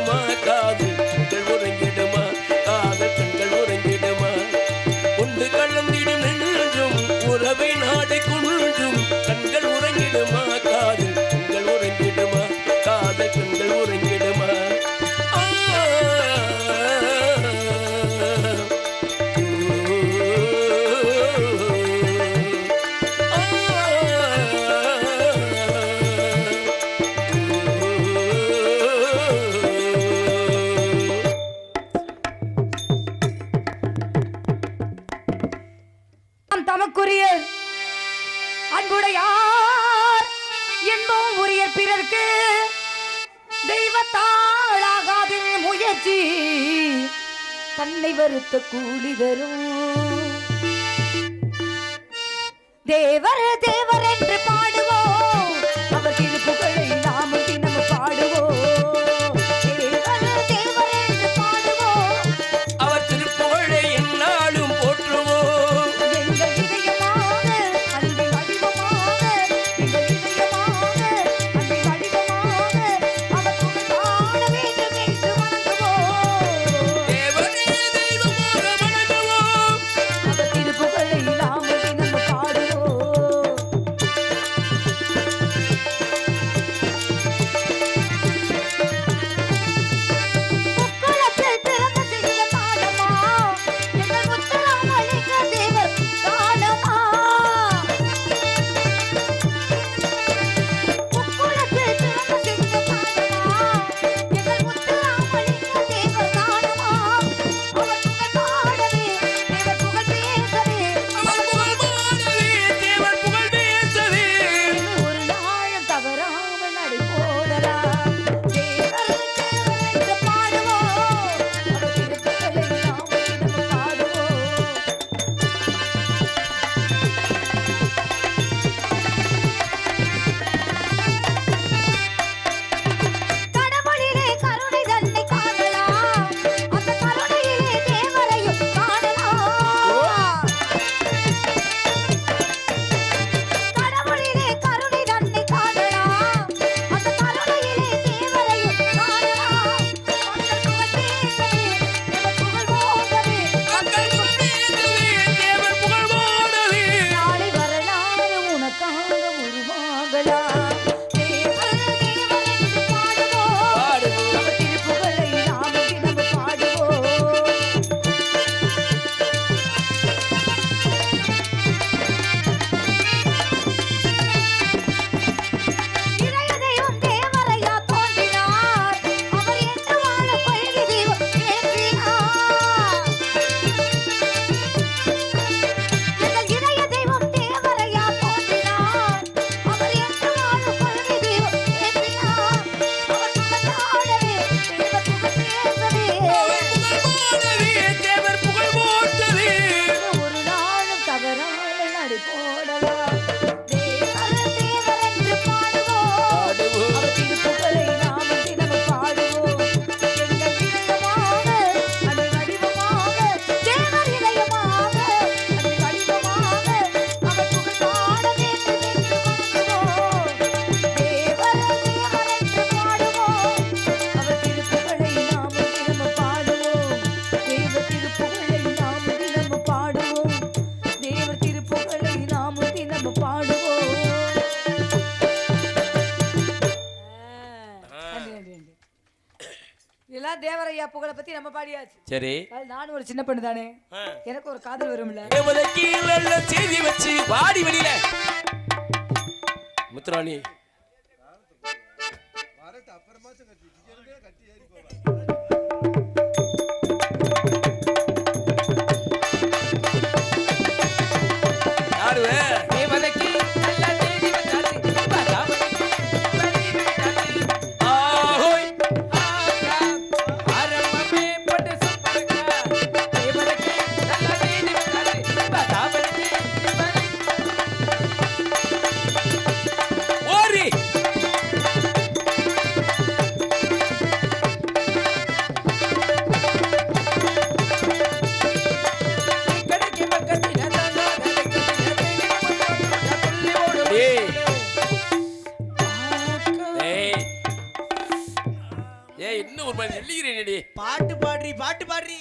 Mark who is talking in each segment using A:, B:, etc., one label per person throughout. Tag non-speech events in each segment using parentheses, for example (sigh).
A: marcado. உணர்ச்சி தன்னை வருத்த கூலி தரும். தேவர தேவரன் பத்தி நம்ம பாடியாச்சு.
B: சரி.
A: நானும் ஒரு சின்ன பொண்ணு தானே. எனக்கு ஒரு காதல் வரும்ல
B: செய்தி வச்சு வாடி வெளியில. முத்துராணி. யாரு
C: பாட்டு
D: பாடுறீ.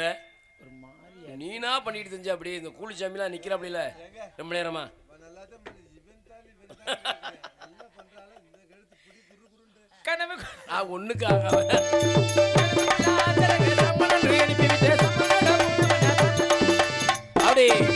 B: ஏய் நீனா பண்ணிட்டு தெரிஞ்ச அப்படியே இந்த கூலி சாமிலாம் நிக்கிற அப்படில ரொம்ப நேரமா? ஆ ஒண்ணுக்காக அப்படியே.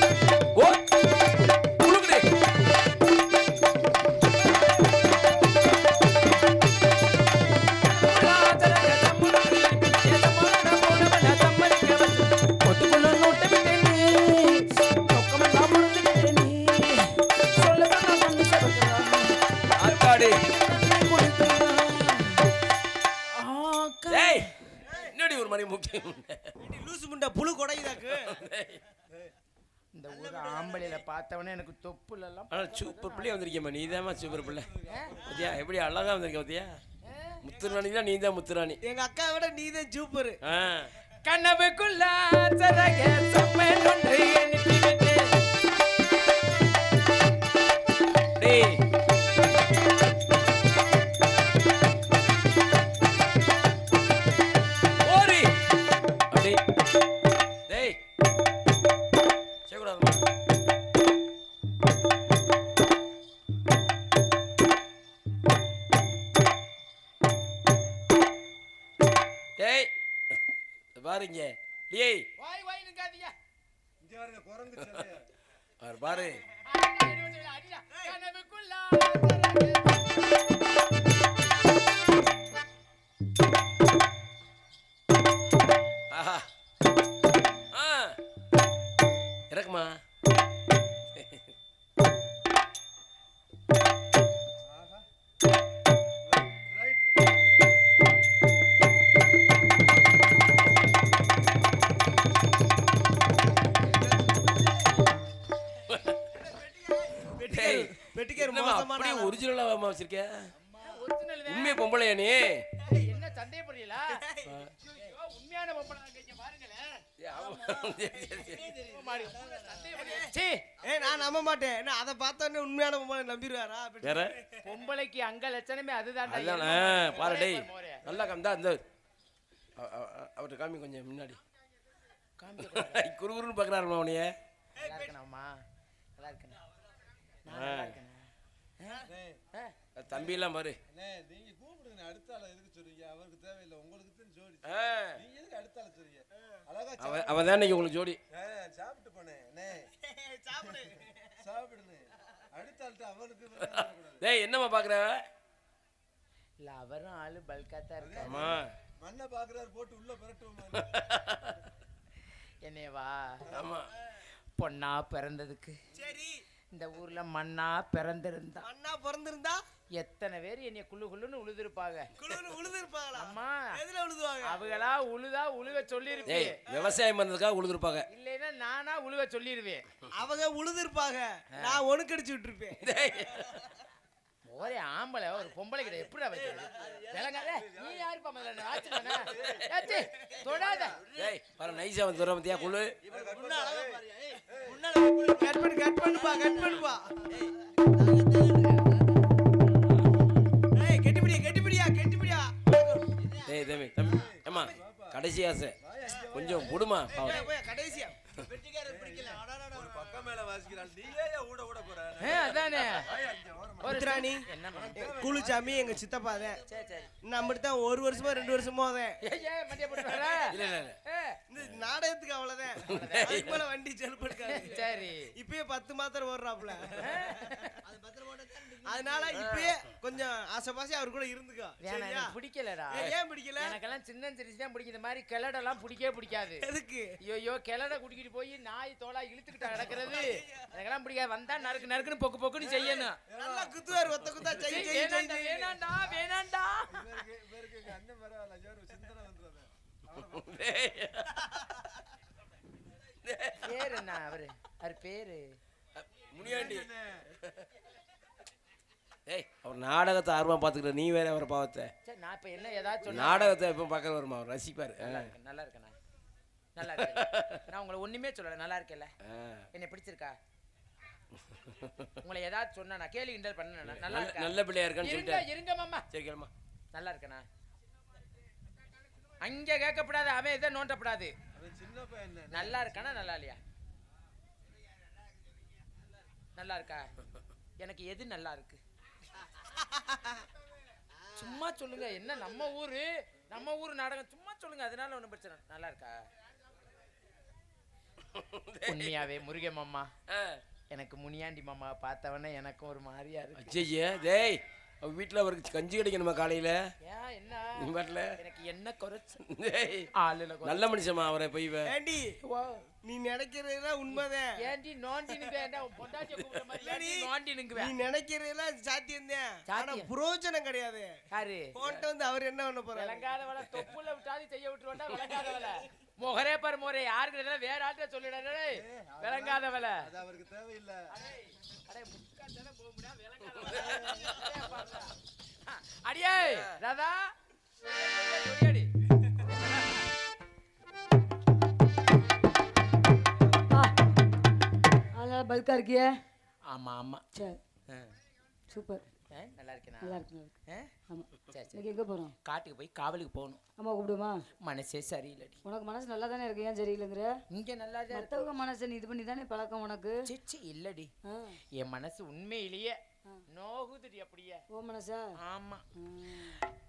B: மாதிரி முக்கியம்
D: லூசு முண்டை புழு கொடையுதாக்கு?
C: இந்த ஊர் ஆம்பளையில பார்த்தவனே எனக்கு தொப்புல எல்லாம்
B: சூப்பர் பிள்ளை வந்திருக்கேம்மா நீ சூப்பர் பிள்ளை. பாத்தியா? எப்படி அழகா வந்திருக்க பாத்தியா? முத்துராணி தான் நீ தான் முத்துராணி.
D: எங்க அக்கா விட நீதான் சூப்பர்.
B: ஆ.
C: கனவுக்குள்ள சரக சப்பன் ஒன்று
B: டேய்
D: வெட்டிக்கார்
B: என்னம்மா
D: மோசமான?
B: ஒரிஜினலா வச்சிருக்க
C: ஒரிஜினல்
B: உண்மையை பொம்பளையா நீ
C: என்ன சந்தேகப்படுறீங்களா ஐயோ, உண்மையான பொம்பளை இங்க பாருங்களேன்
B: ஏய், ஆமா. சரி, சரி, சரி.
C: மாடி, சந்தேகப்படுறீங்க. சீ,
D: ஏய் நான் நம்ப மாட்டேன். என்ன அதை பார்த்தோன்னே உண்மையான பொம்பளை நம்பிடுவாரா?
B: வேற?
C: பொம்பளைக்கு அங்க லட்சணமே என்ன
B: ஆ, பாரு டேய். நல்லா காமிதா இந்த. அவர்கிட்ட காமி கொஞ்சம் முன்னாடி. (laughs) குறுகுறுன்னு பார்க்குறாருமா அவனைய
C: நல்லா இருக்கணும்மா. நல்லா இருக்கணும். நான் நல்லா இருக்கேன்
B: தம்பி எல்லாம் பாரு.
E: நீங்க கூப்பிடுங்க அடுத்த ஆளை எதுக்கு சொல்றீங்க? அவருக்கு தேவையில்லை. உங்களுக்கு தான் ஜோடி. நீங்க எதுக்கு அடுத்த ஆளை சொல்றீங்க?
B: தான் இன்னைக்கு உங்களுக்கு ஜோடி
E: சாப்பிட்டு போனேன் (laughs)
B: என்னம்மா பார்க்குற
C: இல்ல அவரும் ஆளு பல்கா தான் இருக்காரு.
B: ஆமா.
E: மண்ணை பாக்குறாரு போட்டு உள்ள பிரட்டுவோம் (laughs)
C: என்னையவா
B: ஆமா.
C: பொண்ணா பிறந்ததுக்கு.
D: சரி.
C: இந்த ஊர்ல மண்ணா பிறந்திருந்தா.
D: அண்ணா பிறந்திருந்தா?
C: எத்தனை பேர் என்னைய குள்ளு குள்ளுன்னு உழுதுருப்பாங்க.
D: குழுன்னு உழுதுருப்பாங்களா?
C: அம்மா
D: எதுல உழுதுவாங்க?
C: அவங்களா உழுதா உழுக சொல்லிருப்பேன்
B: விவசாயம் பண்ணதுக்காக உழுதுருப்பாங்க.
C: இல்லைன்னா நானா உழுவ சொல்லிருவேன்.
D: அவங்க உழுதுருப்பாங்க. நான் ஒணுக்கடிச்சு விட்டுருப்பேன்.
C: ஒரே ஆம்பளை ஒரு பொம்பளை கிட்ட எப்படி வைக்கிறது விளங்காத. நீ யாருப்பா முதல்ல தொடாத.
B: வர நைஸா வந்து வர பத்தியா குழு
D: கட் பண்ணு கட் பண்ணுப்பா கட் பண்ணுப்பா.
B: டேய் தம்பி தம்பி. ஏமா கடைசி ஆசை. கொஞ்சம் விடுமா
D: கடைசியா?
E: ஒரு மேல வாசிக்கிறாள் நீயே ஏன் ஊட ஊட போற?
C: ஏ, அதானே. ஒரு
D: முத்துராணி
C: என்ன
D: கூலிச்சாமி எங்க சித்தப்பா தான்
C: சரி சரி
D: நம்ம தான் ஒரு வருஷமா ரெண்டு வருஷமா தான்
C: ஏய், ஏய், மண்டியை போட்டு வர?
B: இல்ல இல்ல இல்ல.
C: ஏய்,
D: இந்த நாடகத்துக்கு அவ்வளவுதான். அதுக்கு மேல வண்டி செல்பு எடுக்காது
C: சரி.
D: இப்பயே பத்து மாத்திரை ஓடுறாப்புல அதனால இப்பயே கொஞ்சம் ஆசைப்பாசி அவர் கூட இருந்துக்கோ. சரியா?
C: பிடிக்கலடா.
D: ஏன் பிடிக்கல?
C: எனக்கெல்லாம் சின்ன சிரிச்சு தான் பிடிக்கும் இந்த மாதிரி கிளடெல்லாம் பிடிக்கவே பிடிக்காது.
D: எதுக்கு?
C: ஐயோ கிளட குடிக்கிட்டு போய் நாய் தோலா இழுத்துக்கிட்டு கிடக்கிறது எனக்கெல்லாம் பிடிக்காது. வந்தா நறுக்கு நறுக்குன்னு பொக்கு பொக்குன்னு செய்யணும்.
D: நல்லா குத்துவார் ஒத்த குத்தா செய் செய்
C: வேணாண்டா. வேணாண்டா
E: இவருக்கு அண்ணன் பரவாயில்ல. ஒரு சிந்தனை
B: டேய்.
C: பேரு என்ன அவரு. அவர் பேரு?
B: முனியாண்டி. ஏய் அவர் நாடகத்தை ஆர்வமா பாத்துக்கிற நீ வேற அவர் பாவத்தை
C: சரி நான் இப்ப என்ன ஏதாச்சும் சொன்னா
B: நாடகத்தை எப்போ பார்க்க வருமா அவர் ரசிப்பாரு.
C: நல்லா இருக்கு நல்லா இருக்கேண்ணா. நல்லா இருக்கு. நான் உங்களை ஒண்ணுமே சொல்லல. நல்லா இருக்கேல்ல. என்னை பிடிச்சிருக்கா? உங்களை ஏதாச்சும் சொன்னா கேள்வி கிண்டல் பண்ண நல்லா
B: நல்ல-
C: இருக்கா?
B: நல்ல பிள்ளையா இருக்கான்னு
C: இருங்க
B: சொல்லிட்டு
C: இருங்க மாமா.
B: சரி கேளுமா
C: நல்லா இருக்கேண்ணா அங்க கேட்கப்படாது அவன் இதை நோண்டப்படாது.
E: அவன் சின்ன பையன்
C: நல்லா இருக்கானா? நல்லா இல்லையா? நல்லா இருக்கா? எனக்கு எது நல்லா இருக்கு? சும்மா சொல்லுங்க. என்ன நம்ம ஊரு? நம்ம ஊர் நாடகம். சும்மா சொல்லுங்க. அதனால ஒண்ணும் பிரச்சனை. நல்லா இருக்கா? உண்மையாவே முருகன் மாமா. எனக்கு முனியாண்டி மாமா பார்த்தவொடனே எனக்கும் ஒரு மாதிரியா இருக்கு.
B: ஐயே டேய் அவ வீட்டில் அவருக்கு கஞ்சி கிடைக்கணுமா காலையில்?
C: என்ன?
B: நீ பாட்டில்
C: எனக்கு என்ன குறைச்சு ஆளுல
B: நல்ல மனுஷமா அவரை போய்.
D: ஏண்டி. நீ நினைக்கிறதுலாம் உண்மைதான்.
C: கூப்பிடுற மாதிரி? ஏன்டி
D: நீ நினைக்கிறதெல்லாம் சாத்தியம். தான். புரோஜனம் கிடையாது.
C: யாரு?
D: போன்ட்ட வந்து அவர் என்ன பண்ண போறாரு?
C: விளங்காதவள தொப்புல விட்டாது செய்ய விட்டுருவா விளங்காதவள. முகரே பாரு முகரே யாருக்கு வேற ஆள்கிட்ட சொல்லிடாதே விளங்காதவள.
E: அது அவருக்கு தேவையில்லை.
C: அடே. அடியே ராதா.
A: ஆ அதனால பல்கா இருக்கியே?
C: ஆமா ஆமா.
A: சரி.
C: ஆ.
A: சூப்பர்.
C: நல்லா இருக்கேனா
A: நல்லா இருக்கு? ஆமாம்
C: சரி சரி.
A: எங்கே போகிறோம்
C: காட்டுக்கு போய் காவலுக்கு போகணும்.
A: அம்மா கூப்பிடுமா?
C: மனசே சரியில்லடி.
A: உனக்கு மனசு நல்லா தானே இருக்கு? ஏன் சரியில்லைங்கிற?
C: இங்க நல்லா தான்
A: மற்றவங்க மனசை நீ இது பண்ணி தானே பழக்கம் உனக்கு?
C: சிச்சி இல்லடி. என் மனசு உண்மையிலேயே நோகுதுடி அப்படியே.
A: ஓ மனசா?
C: ஆமா.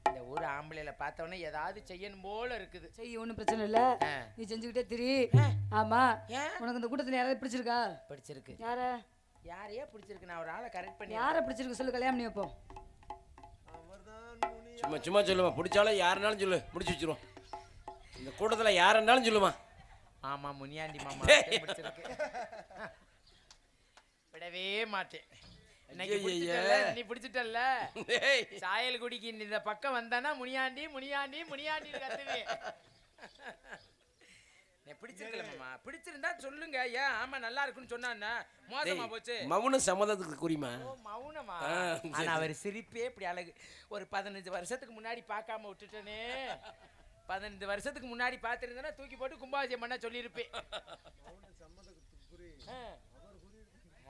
C: இந்த ஊர் ஆம்பளையில பார்த்தவொடனே ஏதாவது செய்யணும் போல இருக்குது.
A: சரி ஒன்றும் பிரச்சனை இல்லை. நீ செஞ்சுக்கிட்டே திரி.
C: ஆ.
A: ஆமா.
C: ஏன்?
A: உனக்கு இந்த கூட்டத்தில் யாராவது பிடிச்சிருக்கா?
C: பிடிச்சிருக்கு.
A: யார?
C: யாரையே பிடிச்சிருக்கு நான் ஒரு ஆளை கரெக்ட் பண்ணி
A: யாரை பிடிச்சிருக்கு சொல்லு கல்யாணம் பண்ணி வைப்போம்.
B: சும்மா சும்மா சொல்லுமா. பிடிச்சாலும் யாருனாலும் சொல்லு. முடிச்சு வச்சிருவோம். இந்த கூட்டத்தில் யாருன்னாலும் சொல்லுமா.
C: ஆமா முனியாண்டி மாமா பிடிச்சிருக்கு. விடவே மாட்டேன். நீ பிடிச்சிட்டல்ல சாயல் குடிக்கு இந்த பக்கம் வந்தானா முனியாண்டி முனியாண்டி முனியாண்டி கத்துவேன் நீ பிடிச்சிருக்கல மாமா. பிடிச்சிருந்தா சொல்லுங்க. ஏன் ஆமா நல்லா இருக்குன்னு சொன்னா மோசமா போச்சு.
B: மவுன சம்மதத்துக்கு குறிமா
C: மௌனமா ஆனா அவர் சிரிப்பே இப்படி அழகு. ஒரு பதினஞ்சு வருஷத்துக்கு முன்னாடி பார்க்காம விட்டுட்டேனே. பதினஞ்சு வருஷத்துக்கு முன்னாடி பார்த்துருந்தேன்னா தூக்கி போட்டு கும்பாபிஷேகம் பண்ண சொல்லியிருப்பேன்.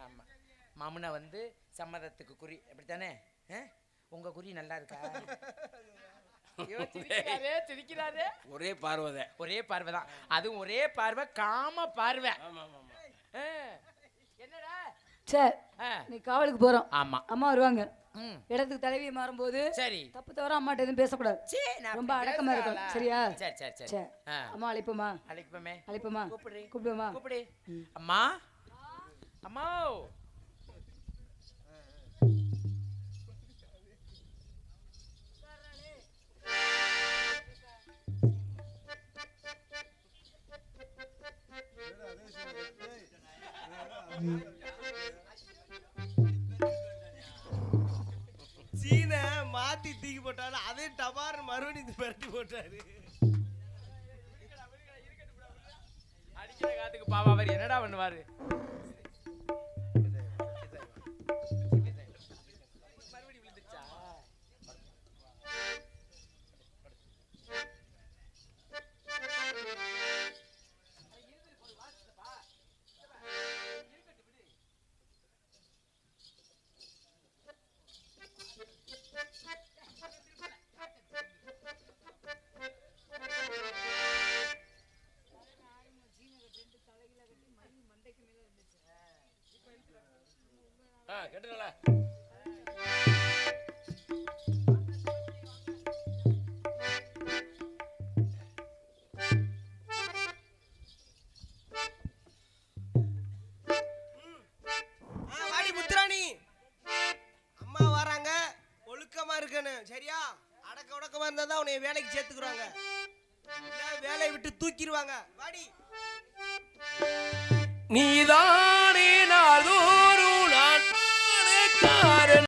C: ஆமா. மாமனை வந்து சம்மதத்துக்கு குறி. அப்படித்தானே? உங்க குறி நல்லா இருக்கா? சிரிக்கிறாரே சிரிக்கிறாரே.
B: ஒரே பார்வதை.
C: ஒரே பார்வை தான் அதுவும் ஒரே பார்வை காம பார்வை. என்னடா?
A: சரி. நீ காவலுக்கு போகிறோம்
C: ஆமா.
A: அம்மா வருவாங்க. இடத்துக்கு தலைவியை மாறும்போது
C: சரி.
A: தப்பு தவிர அம்மாட்ட எதுவும் பேசக்கூடாது. ரொம்ப அடக்கமா இருக்கணும்.
C: பேசுறாளா?
A: சரியா?
C: சரி சரி சரி.
A: அம்மா அழைப்போமா?
C: அழைப்போமே.
A: அழைப்போமா?
C: கூப்பிடு.
A: கூப்பிடுவோமா?
C: கூப்பிடு. அம்மா. அம்மா சீன
D: மாத்தி தூக்கி போட்டாலும் அதே டபார் மறுபடியும் பரட்டி போட்டாரு.
C: அடிக்கிற காத்துக்கு பாவா அவர் என்னடா பண்ணுவாரு?
B: ஆ கட்டுங்களா
D: வாடி முத்துராணி. அம்மா வராங்க. ஒழுக்கமா இருக்கணும் சரியா? அடக்க உடக்கமா இருந்தா தான் உன்னை வேலைக்கு சேர்த்துக்குறாங்க வேலையை விட்டு தூக்கிடுவாங்க வாடி.
B: நீதான்